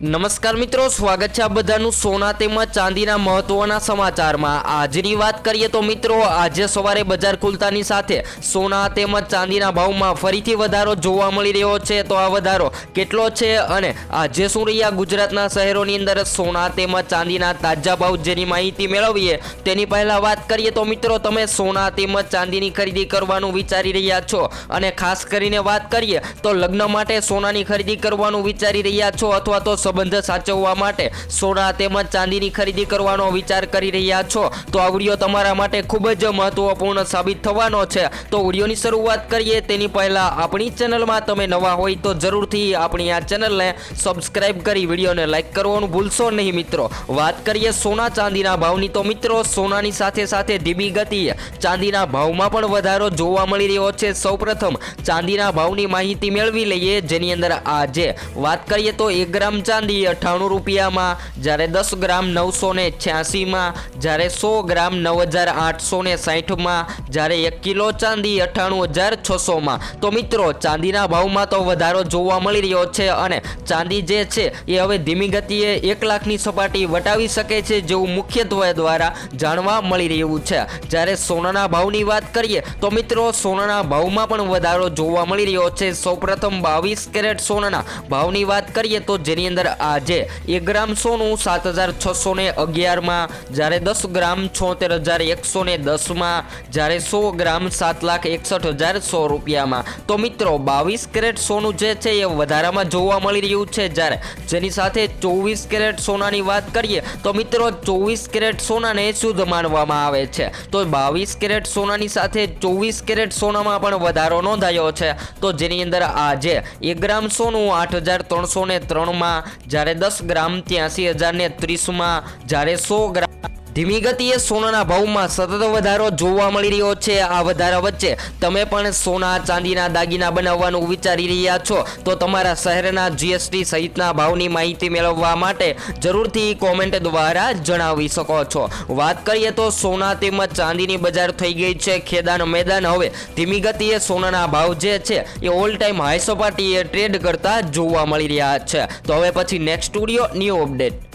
નમસ્કાર મિત્રો, સ્વાગત છે આ બધાનું સોના તેમજ ચાંદીના મહત્વના સમાચારમાં. આજની વાત કરીએ તો મિત્રો, આજે સવારે બજાર ખુલતાની સાથે સોના તેમજ ચાંદીના ભાવમાં ફરીથી વધારો જોવા મળી રહ્યો છે. તો આ વધારો કેટલો છે અને આજે શું રહ્યા ગુજરાતના શહેરોની અંદર સોના તેમજ ચાંદીના તાજા ભાવ જેની માહિતી મેળવીએ તેની પહેલાં વાત કરીએ તો મિત્રો, તમે સોના તેમજ ચાંદીની ખરીદી કરવાનું વિચારી રહ્યા છો અને ખાસ કરીને વાત કરીએ તો લગ્ન માટે સોનાની ખરીદી કરવાનું વિચારી રહ્યા છો અથવા તો સંબંધ સાચવવા માટે સોના તેમજ ચાંદીની ખરીદી કરવાનો વિચાર કરી રહ્યા છો. તો આ વીડિયો તમારા માટે ખૂબ જ મહત્વપૂર્ણ સાબિત થવાનો છે. તો વિડીયોની શરૂઆત કરીએ. તેની પહેલાં આપણી ચેનલમાં તમે નવા હોય તો જરૂરથી આપણી આ ચેનલને સબસ્ક્રાઇબ કરી વિડીયોને લાઈક કરવાનું ભૂલશો નહીં મિત્રો. વાત કરીએ સોના ચાંદીના ભાવની તો મિત્રો, સોનાની સાથે સાથે ધીમી ગતિએ ચાંદીના ભાવમાં પણ વધારો જોવા મળી રહ્યો છે. સૌપ્રથમ ચાંદીના ભાવની માહિતી મેળવી લઈએ જેની અંદર આજે વાત કરીએ તો એક ગ્રામ ચાંદી અઠ્ઠાણું રૂપિયામાં, જ્યારે દસ ગ્રામ નવસો ને છ્યાસીમાં, જ્યારે સો ગ્રામ નવ હજાર આઠસો ને સાહીઠમાં જ્યારે એક કિલો ચાંદી અઠ્ઠાણું હજાર છસોમાં. તો મિત્રો, ચાંદીના ભાવમાં તો વધારો જોવા મળી રહ્યો છે અને ચાંદી જે છે એ હવે ધીમી ગતિએ એક લાખની સપાટી વટાવી શકે છે જેવું મુખ્યત્વે દ્વારા જાણવા મળી રહ્યું છે. જ્યારે સોનાના ભાવની વાત કરીએ, તો મિત્રો, સોનાના ભાવમાં પણ વધારો જોવા મળી રહ્યો છે. સૌપ્રથમ બાવીસ કેરેટ સોનાના ભાવની વાત કરીએ, તો જેની અંદર આજે એક ગ્રામ સોનું સાત હજાર છસો ને અગિયારમાં, જ્યારે દસ ગ્રામ છોતેર હજાર એકસો ને દસમાં, જ્યારે સો ગ્રામ સાત લાખ એકસઠ હજાર સો રૂપિયામાં. તો મિત્રો, બાવીસ કેરેટ સોનું જે છે એ વધારામાં જોવા મળી રહ્યું છે જ્યારે. જેની સાથે ચોવીસ કેરેટ સોનાની વાત કરીએ, તો મિત્રો, ચોવીસ કેરેટ સોનાને શુદ્ધ માનવામાં આવે છે. તો બાવીસ કેરેટ સોનાની સાથે ચોવીસ કેરેટ સોનામાં પણ વધારો નોંધાયો છે. તો જેની અંદર આજે એક ગ્રામ સોનું આઠ હજાર ત્રણસો ને ત્રણમાં જ્યારે દસ ગ્રામ ત્યાંસી હજાર ને ત્રીસમાં જ્યારે સો ગ્રામ ધીમી ગતિએ સોનાના ભાવમાં સતત વધારો જોવા મળી રહ્યો છે. આ વધારા વચ્ચે તમે પણ સોના, ચાંદીના દાગીના બનાવવાનું વિચારી રહ્યા છો. તો તમારા શહેરના જીએસટી સહિતના ભાવની માહિતી મેળવવા માટે જરૂરથી કોમેન્ટ દ્વારા જણાવી શકો છો. વાત કરીએ તો સોના તેમજ ચાંદીની બજાર થઈ ગઈ છે. ખેદાન મેદાન હવે ધીમી ગતિએ સોનાના ભાવ જે છે એ ઓલ ટાઈમ હાઈ સપાટીએ ટ્રેડ કરતા જોવા મળી રહ્યા છે. તો હવે પછી નેક્સ્ટ સ્ટુડિયો ન્યૂ અપડેટ